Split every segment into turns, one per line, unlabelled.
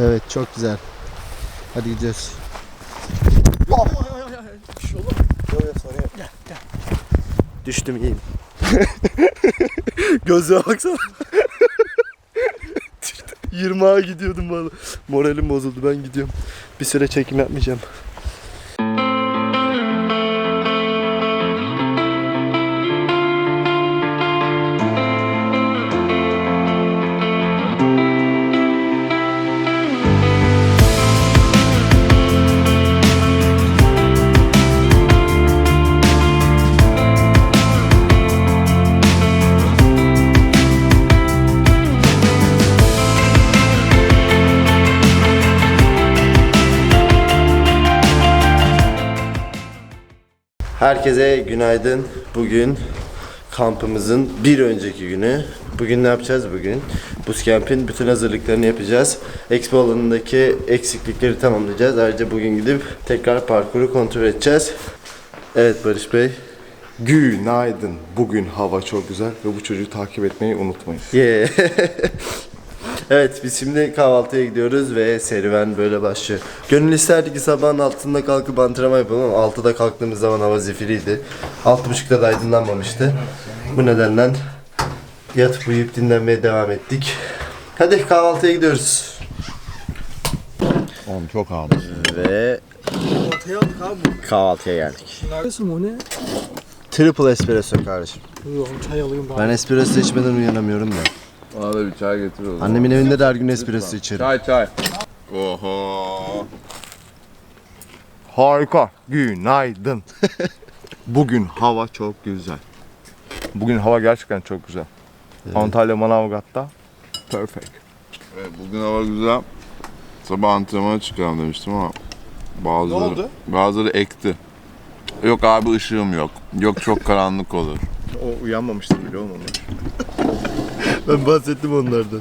Evet çok güzel. Hadi gidiyoruz. Düştüm iyiyim. Gözlüğe baksana. Düştüm. 20'a gidiyordum valla. Moralim bozuldu ben gidiyorum. Bir süre çekim yapmayacağım. Herkese günaydın. Bugün kampımızın bir önceki günü. Bugün ne yapacağız bugün? Bootcamp'in bütün hazırlıklarını yapacağız. Expo alanındaki eksiklikleri tamamlayacağız. Ayrıca bugün gidip tekrar parkuru kontrol edeceğiz. Evet Barış Bey.
Günaydın. Bugün hava çok güzel ve bu çocuğu takip etmeyi unutmayın.
Yeah. evet biz şimdi kahvaltıya gidiyoruz ve serüven böyle başlıyor. Gönül isterdi ki sabahın altında kalkıp antrenman yapalım ama 6'da kalktığımız zaman hava zifiriydi. 6.30'da da aydınlanmamıştı. Bu nedenden yatıp uyuyup dinlenmeye devam ettik. Hadi kahvaltıya gidiyoruz.
Oğlum çok ağır.
Ve
Ortaya aldık abi.
kahvaltıya geldik.
Neredesin o ne?
Triple espresso kardeşim.
Yok çay alayım bari.
Ben espresso içmeden uyanamıyorum da.
Bana da bir çay getir o zaman.
Annemin evinde de her gün espresso içerim.
Çay çay. Oho.
Harika. Günaydın. Bugün hava çok güzel. Bugün hava gerçekten çok güzel. Antalya Manavgat'ta perfect.
Evet, bugün hava güzel. Sabah antrenmana çıkalım demiştim ama bazıları,
oldu?
bazıları ekti. Yok abi ışığım yok. Yok çok karanlık olur.
O uyanmamıştır bile oğlum onlar.
Ben bahsettim onlardan.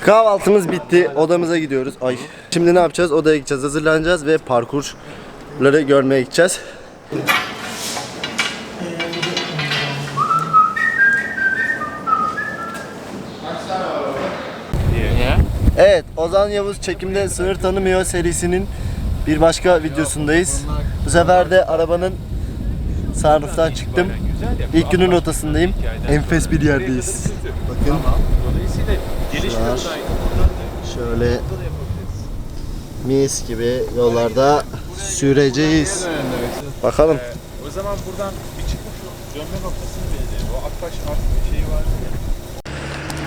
Kahvaltımız bitti. Odamıza gidiyoruz. Ay. Şimdi ne yapacağız? Odaya gideceğiz. Hazırlanacağız ve parkurları görmeye gideceğiz. Evet, Ozan Yavuz çekimde sınır tanımıyor serisinin bir başka videosundayız. Bu sefer de arabanın sunroof'tan çıktım. İlk günün rotasındayım. Enfes bir yerdeyiz. Bakın. Şunlar. Şöyle mis gibi yollarda süreceğiz. Bakalım.
O zaman buradan bir çıkmış dönme noktasını belirleyelim. O Akbaş şeyi var.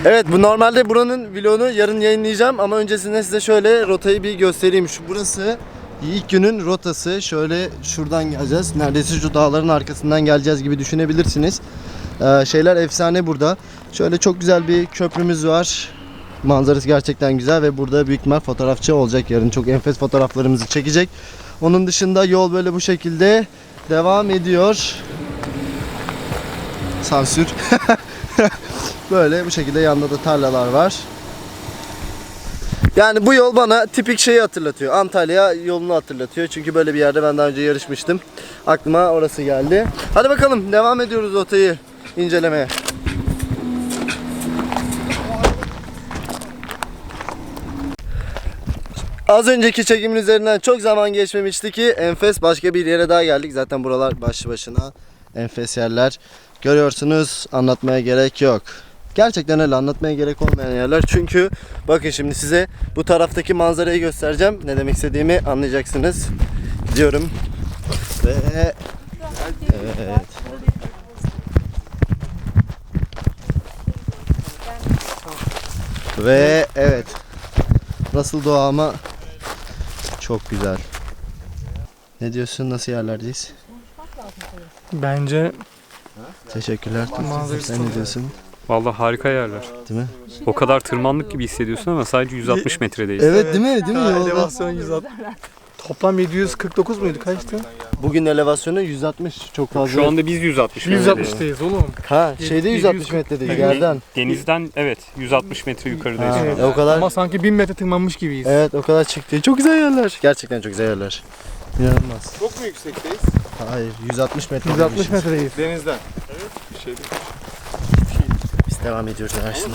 Evet bu normalde buranın vlogunu yarın yayınlayacağım ama öncesinde size şöyle rotayı bir göstereyim. Şu burası ilk günün rotası. Şöyle şuradan geleceğiz. Neredeyse şu dağların arkasından geleceğiz gibi düşünebilirsiniz. Ee, şeyler efsane burada. Şöyle çok güzel bir köprümüz var. Manzarası gerçekten güzel ve burada büyük ihtimal fotoğrafçı olacak yarın. Çok enfes fotoğraflarımızı çekecek. Onun dışında yol böyle bu şekilde devam ediyor. Sansür. Böyle bu şekilde yanında da tarlalar var. Yani bu yol bana tipik şeyi hatırlatıyor. Antalya yolunu hatırlatıyor. Çünkü böyle bir yerde ben daha önce yarışmıştım. Aklıma orası geldi. Hadi bakalım devam ediyoruz rotayı incelemeye. Az önceki çekimin üzerinden çok zaman geçmemişti ki enfes başka bir yere daha geldik. Zaten buralar başlı başına enfes yerler. Görüyorsunuz anlatmaya gerek yok. Gerçekten öyle anlatmaya gerek olmayan yerler. Çünkü bakın şimdi size bu taraftaki manzarayı göstereceğim. Ne demek istediğimi anlayacaksınız. Diyorum. Ve evet. Ve evet. Nasıl doğa ama çok güzel. Ne diyorsun? Nasıl yerlerdeyiz?
Bence
Teşekkürler. Sen ne diyorsun?
Vallahi harika yerler.
Değil mi?
O kadar tırmandık gibi hissediyorsun ama sadece 160 metredeyiz.
Evet, değil mi? Değil mi?
Ha,
Yolda.
elevasyon 160. Toplam 749 muydu? Kaçtı?
Bugün elevasyonu 160 çok fazla.
Şu anda biz 160 metredeyiz.
160'tayız oğlum.
ha şeyde 160
700
metredeyiz
Yani
yerden.
Denizden evet 160 metre yukarıdayız.
Ha,
şu
e, o kadar.
Ama sanki 1000 metre tırmanmış gibiyiz.
Evet o kadar çıktı. Çok güzel yerler. Gerçekten çok güzel yerler. İnanılmaz.
Çok mu yüksekteyiz?
Hayır 160 metre.
160 metredeyiz.
Denizden.
Biz devam ediyoruz araçla.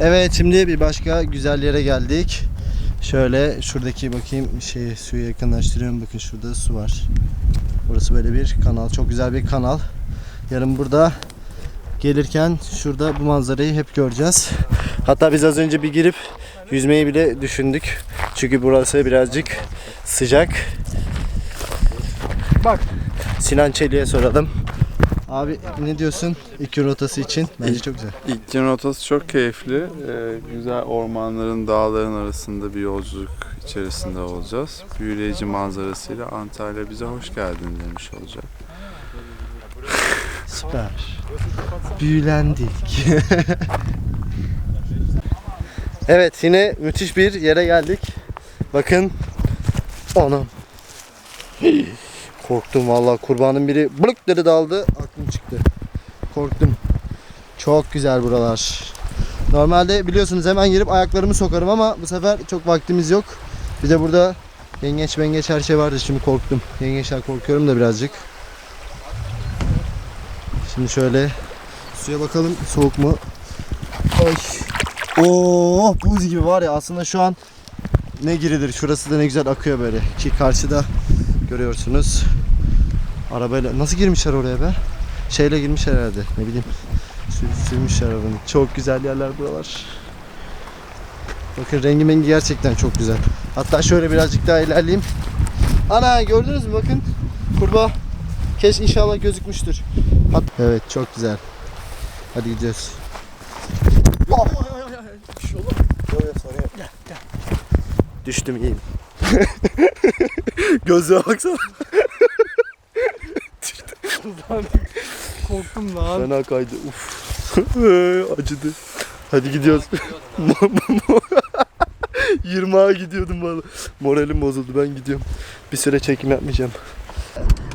Evet şimdi bir başka güzel yere geldik. Şöyle şuradaki bakayım şey suyu yakınlaştırıyorum. Bakın şurada su var. Burası böyle bir kanal. Çok güzel bir kanal. Yarın burada gelirken şurada bu manzarayı hep göreceğiz. Hatta biz az önce bir girip yüzmeyi bile düşündük. Çünkü burası birazcık sıcak.
Bak.
Sinan Çelik'e soralım. Abi ne diyorsun ilk gün rotası için? Bence çok güzel.
İlk gün rotası çok keyifli. Ee, güzel ormanların, dağların arasında bir yolculuk içerisinde olacağız. Büyüleyici manzarasıyla Antalya bize hoş geldin demiş olacak.
Süper. Büyülendik. evet yine müthiş bir yere geldik. Bakın. Anam. Korktum vallahi kurbanın biri blık dedi daldı çıktı. Korktum. Çok güzel buralar. Normalde biliyorsunuz hemen girip ayaklarımı sokarım ama bu sefer çok vaktimiz yok. Bir de burada yengeç mengeç her şey vardı şimdi korktum. Yengeçler korkuyorum da birazcık. Şimdi şöyle suya bakalım soğuk mu? Ay. Oo buz gibi var ya aslında şu an ne girilir şurası da ne güzel akıyor böyle ki karşıda görüyorsunuz. Arabayla nasıl girmişler oraya be? Şeyle girmişler herhalde ne bileyim. Sür, sürmüşler arabanı. Çok güzel yerler buralar. Bakın rengi mengi gerçekten çok güzel. Hatta şöyle birazcık daha ilerleyeyim. Ana gördünüz mü bakın. Kurbağa. Keş inşallah gözükmüştür. Hat- Evet çok güzel. Hadi gidiyoruz. Düştüm iyiyim. Gözlüğe baksana.
Korktum lan.
Fena kaydı. Uf. Acıdı. Hadi gidiyoruz. 20'a gidiyordum valla. Moralim bozuldu ben gidiyorum. Bir süre çekim yapmayacağım.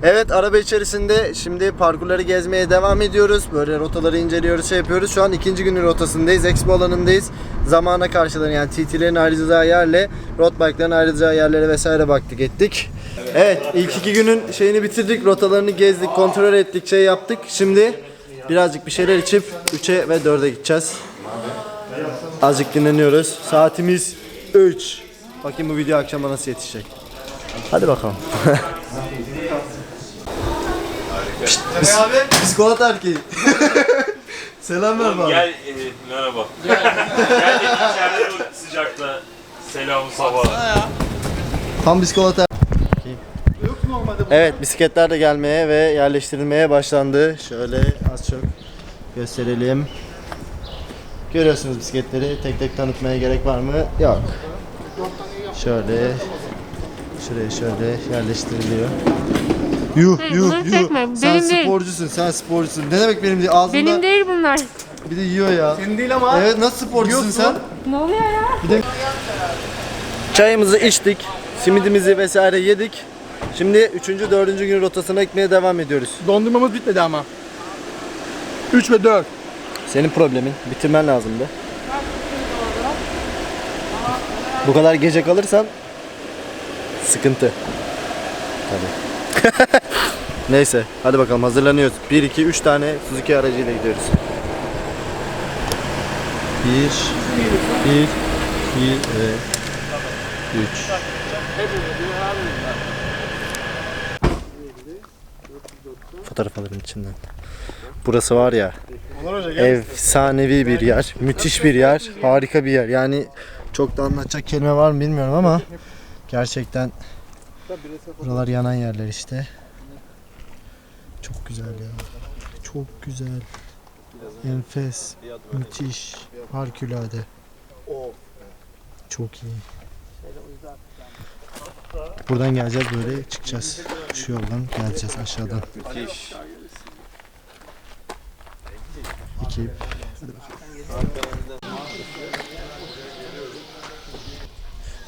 Evet araba içerisinde şimdi parkurları gezmeye devam ediyoruz. Böyle rotaları inceliyoruz, şey yapıyoruz. Şu an ikinci günün rotasındayız. Expo alanındayız. Zamana karşılayan yani TT'lerin ayrılacağı yerle road bike'ların ayrılacağı yerlere vesaire baktık ettik. Evet ilk iki günün şeyini bitirdik. Rotalarını gezdik, kontrol ettik, şey yaptık. Şimdi birazcık bir şeyler içip 3'e ve 4'e gideceğiz. Azıcık dinleniyoruz. Saatimiz 3. Bakayım bu video akşama nasıl yetişecek. Hadi bakalım. Biz, Biskolata erkeği. Selam ver bana.
Gel, e, merhaba. Gel, gel de içeride dur sıcakta. Selam sabah.
Tam biskolata Evet bisikletler de gelmeye ve yerleştirilmeye başlandı. Şöyle az çok gösterelim. Görüyorsunuz bisikletleri. Tek tek tanıtmaya gerek var mı? Yok. Şöyle şuraya şöyle yerleştiriliyor. Yuh
Hayır,
yuh yuh.
çekme.
Sen
Benim değil.
sporcusun, sen sporcusun. Ne demek benim değil? Ağzında
Benim değil bunlar.
bir de yiyor ya.
Senin değil ama.
Evet nasıl sporcusun sen?
Ne oluyor ya?
Çayımızı içtik, simidimizi vesaire yedik. Şimdi 3. 4. gün rotasına gitmeye devam ediyoruz.
Dondurmamız bitmedi ama. 3 ve 4.
Senin problemin. Bitirmen lazımdı. Bu kadar gece kalırsan sıkıntı. Tabii. Neyse hadi bakalım hazırlanıyoruz. 1 2 3 tane Suzuki aracıyla gidiyoruz. 1 1 2 ve 3 Fotoğraf alırım içinden. Burası var ya efsanevi bir yer. Müthiş bir yer. Harika bir yer. Yani çok da anlatacak kelime var mı bilmiyorum ama gerçekten buralar yanan yerler işte. Çok güzel ya. Çok güzel. Enfes. Müthiş. Harikulade. Çok iyi. Buradan geleceğiz böyle çıkacağız. Şu yoldan geleceğiz aşağıdan.
Müthiş.
Ekip.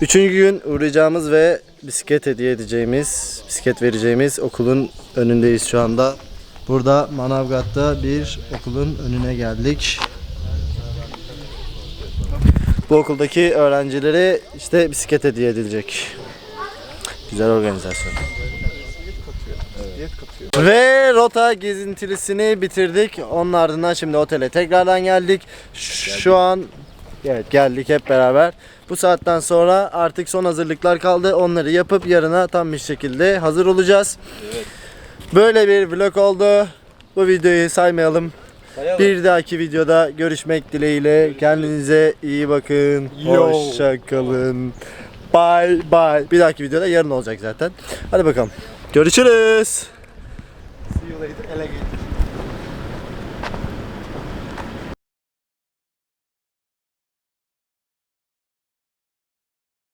Üçüncü gün uğrayacağımız ve bisiklet hediye edeceğimiz, bisiklet vereceğimiz okulun önündeyiz şu anda. Burada Manavgat'ta bir okulun önüne geldik. Bu okuldaki öğrencilere işte bisiklet hediye edilecek. Güzel organizasyon. Ve rota gezintilisini bitirdik. Onun ardından şimdi otele tekrardan geldik. Şu an Evet geldik hep beraber. Bu saatten sonra artık son hazırlıklar kaldı. Onları yapıp yarına tam bir şekilde hazır olacağız. Böyle bir vlog oldu. Bu videoyu saymayalım. Bir dahaki videoda görüşmek dileğiyle. Kendinize iyi bakın.
Yo.
Hoşça kalın. Bye bye. Bir dahaki videoda yarın olacak zaten. Hadi bakalım. Görüşürüz. See you later.